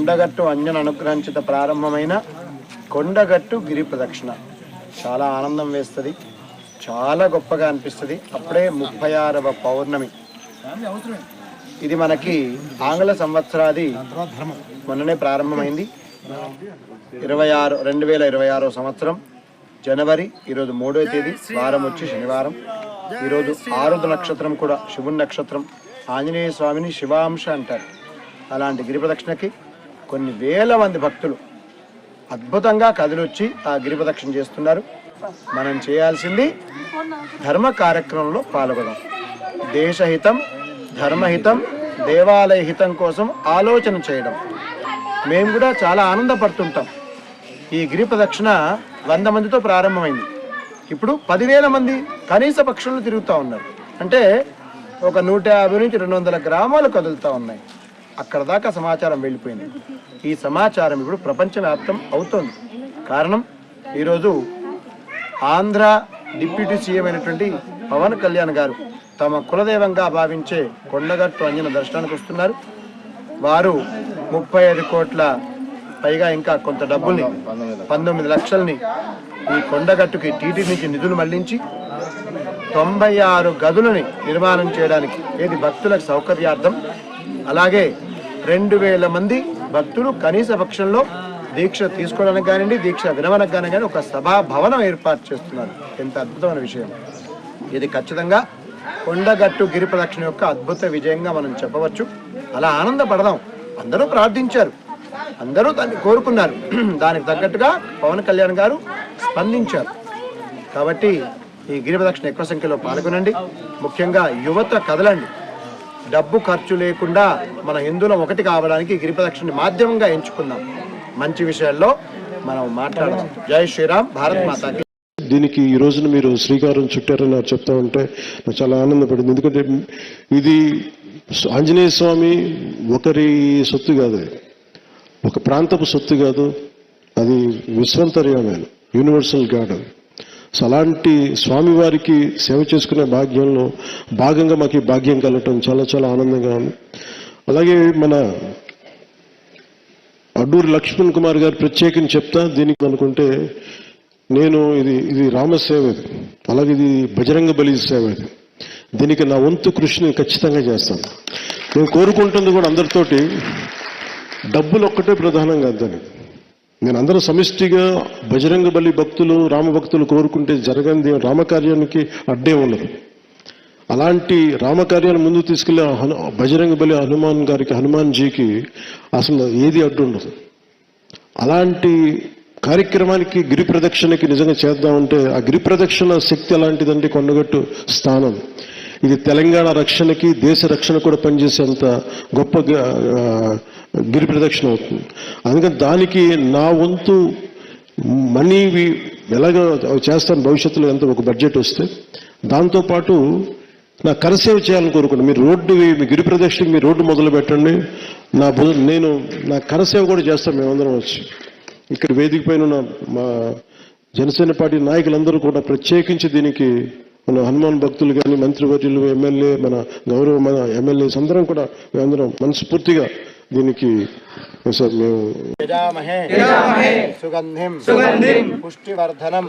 కొండగట్టు అంజన అనుగ్రహించిత ప్రారంభమైన కొండగట్టు గిరి ప్రదక్షిణ. చాలా ఆనందం వేస్తుంది. చాలా గొప్పగా అనిపిస్తుంది. అప్పుడే ముప్పై ఆరవ పౌర్ణమి. ఇది మనకి ఆంగ్ల సంవత్సరాది మొన్ననే ప్రారంభమైంది. ఇరవై ఆరు రెండు వేల ఇరవై ఆరో సంవత్సరం జనవరి ఈరోజు మూడో తేదీ వారం వచ్చి శనివారం. ఈరోజు ఆరుద నక్షత్రం కూడా శివుని నక్షత్రం. ఆంజనేయ స్వామిని శివాంశ అంటారు. అలాంటి గిరి ప్రదక్షిణకి కొన్ని వేల మంది భక్తులు అద్భుతంగా కదిలొచ్చి ఆ గిరి ప్రదక్షిణ చేస్తున్నారు. మనం చేయాల్సింది ధర్మ కార్యక్రమంలో పాల్గొనడం దేశహితం ధర్మహితం దేవాలయ హితం కోసం ఆలోచన చేయడం. మేము కూడా చాలా ఆనందపడుతుంటాం. ఈ గిరి ప్రదక్షిణ వంద మందితో ప్రారంభమైంది. ఇప్పుడు పదివేల మంది కనీస పక్షులు తిరుగుతూ ఉన్నారు. అంటే ఒక నూట యాభై నుంచి రెండు వందల గ్రామాలు కదులుతూ ఉన్నాయి. అక్కడ దాకా సమాచారం వెళ్ళిపోయింది. ఈ సమాచారం ఇప్పుడు ప్రపంచవ్యాప్తం అవుతోంది. కారణం ఈరోజు ఆంధ్ర డిప్యూటీ సీఎం అయినటువంటి పవన్ కళ్యాణ్ గారు తమ కులదైవంగా భావించే కొండగట్టు అంజన దర్శనానికి వస్తున్నారు. వారు ముప్పై ఐదు కోట్ల పైగా ఇంకా కొంత డబ్బుల్ని పంతొమ్మిది లక్షల్ని ఈ కొండగట్టుకి టీటీ నుంచి నిధులు మళ్ళించి తొంభై ఆరు గదులని నిర్మాణం చేయడానికి ఏది భక్తులకు సౌకర్యార్థం? అలాగే రెండు వేల మంది భక్తులు కనీస పక్షంలో దీక్ష తీసుకోవడానికి కానివ్వండి దీక్ష విరమణకు కానీ కానీ ఒక సభా భవనం ఏర్పాటు చేస్తున్నారు. ఎంత అద్భుతమైన విషయం. ఇది ఖచ్చితంగా కొండగట్టు గిరి ప్రదక్షిణ యొక్క అద్భుత విజయంగా మనం చెప్పవచ్చు. అలా ఆనందపడదాం. అందరూ ప్రార్థించారు. అందరూ దాన్ని కోరుకున్నారు. దానికి తగ్గట్టుగా పవన్ కళ్యాణ్ గారు స్పందించారు. కాబట్టి ఈ గిరి ప్రదక్షిణ ఎక్కువ సంఖ్యలో పాల్గొనండి. ముఖ్యంగా యువత కదలండి. డబ్బు ఖర్చు లేకుండా మన హిందువులం ఒకటి కావడానికి ఈ మాధ్యమంగా ఎంచుకుందాం మంచి విషయాల్లో మనం మాట్లాడదాం. జై శ్రీరామ్ భారత్ మాతాకి దీనికి ఈ రోజున మీరు శ్రీకారం చుట్టారని నాకు చెప్తా ఉంటే నాకు చాలా ఆనందపడింది. ఎందుకంటే ఇది ఆంజనేయ స్వామి ఒకరి సొత్తు కాదు ఒక ప్రాంతపు సొత్తు కాదు. అది విశ్వంతర్యమైన యూనివర్సల్ గాడ్ అది. సో అలాంటి స్వామివారికి సేవ చేసుకునే భాగ్యంలో భాగంగా మాకు ఈ భాగ్యం కలగటం చాలా చాలా ఆనందంగా ఉంది. అలాగే మన అడ్డూరి లక్ష్మణ్ కుమార్ గారు ప్రత్యేకించి చెప్తా దీనికి అనుకుంటే నేను ఇది ఇది రామసేవ ఇది. అలాగే ఇది బజరంగ బలి సేవ ఇది. దీనికి నా వంతు కృషిని ఖచ్చితంగా చేస్తాను. నేను కోరుకుంటుంది కూడా అందరితోటి డబ్బులు ఒక్కటే ప్రధానంగా దానికి. నేను అందరూ సమిష్టిగా బజరంగ బలి భక్తులు రామ భక్తులు కోరుకుంటే జరగంది రామకార్యానికి అడ్డే ఉండదు. అలాంటి రామకార్యాన్ని ముందుకు తీసుకెళ్ళే హను బజరంగ బలి హనుమాన్ గారికి హనుమాన్జీకి అసలు ఏది అడ్డు ఉండదు. అలాంటి కార్యక్రమానికి గిరి ప్రదక్షిణకి నిజంగా చేద్దామంటే ఆ గిరి ప్రదక్షిణ శక్తి ఎలాంటిదంటే కొండగట్టు స్థానం. ఇది తెలంగాణ రక్షణకి దేశ రక్షణ కూడా పనిచేసేంత గొప్ప గిరి ప్రదక్షిణ అవుతుంది. అందుకని దానికి నా వంతు మనీ ఎలాగో అవి చేస్తాను భవిష్యత్తులో ఎంత ఒక బడ్జెట్ వస్తే దాంతోపాటు నా కరసేవ చేయాలని కోరుకున్నాను మీరు రోడ్డు మీ గిరి ప్రదక్షిణకి మీ రోడ్డు మొదలు పెట్టండి. నా నేను నా కరసేవ కూడా చేస్తాను. మేమందరం వచ్చి ఇక్కడ వేదిక పైన ఉన్న మా జనసేన పార్టీ నాయకులందరూ కూడా ప్రత్యేకించి దీనికి మన హనుమాన్ భక్తులు కానీ మంత్రివర్యులు ఎమ్మెల్యే మన గౌరవ మన ఎమ్మెల్యేస్ అందరం కూడా మేమందరం మనస్ఫూర్తిగా దీనికి సార్ మేము యజామహే సుగంధిం సుగంధిం పుష్టివర్ధనం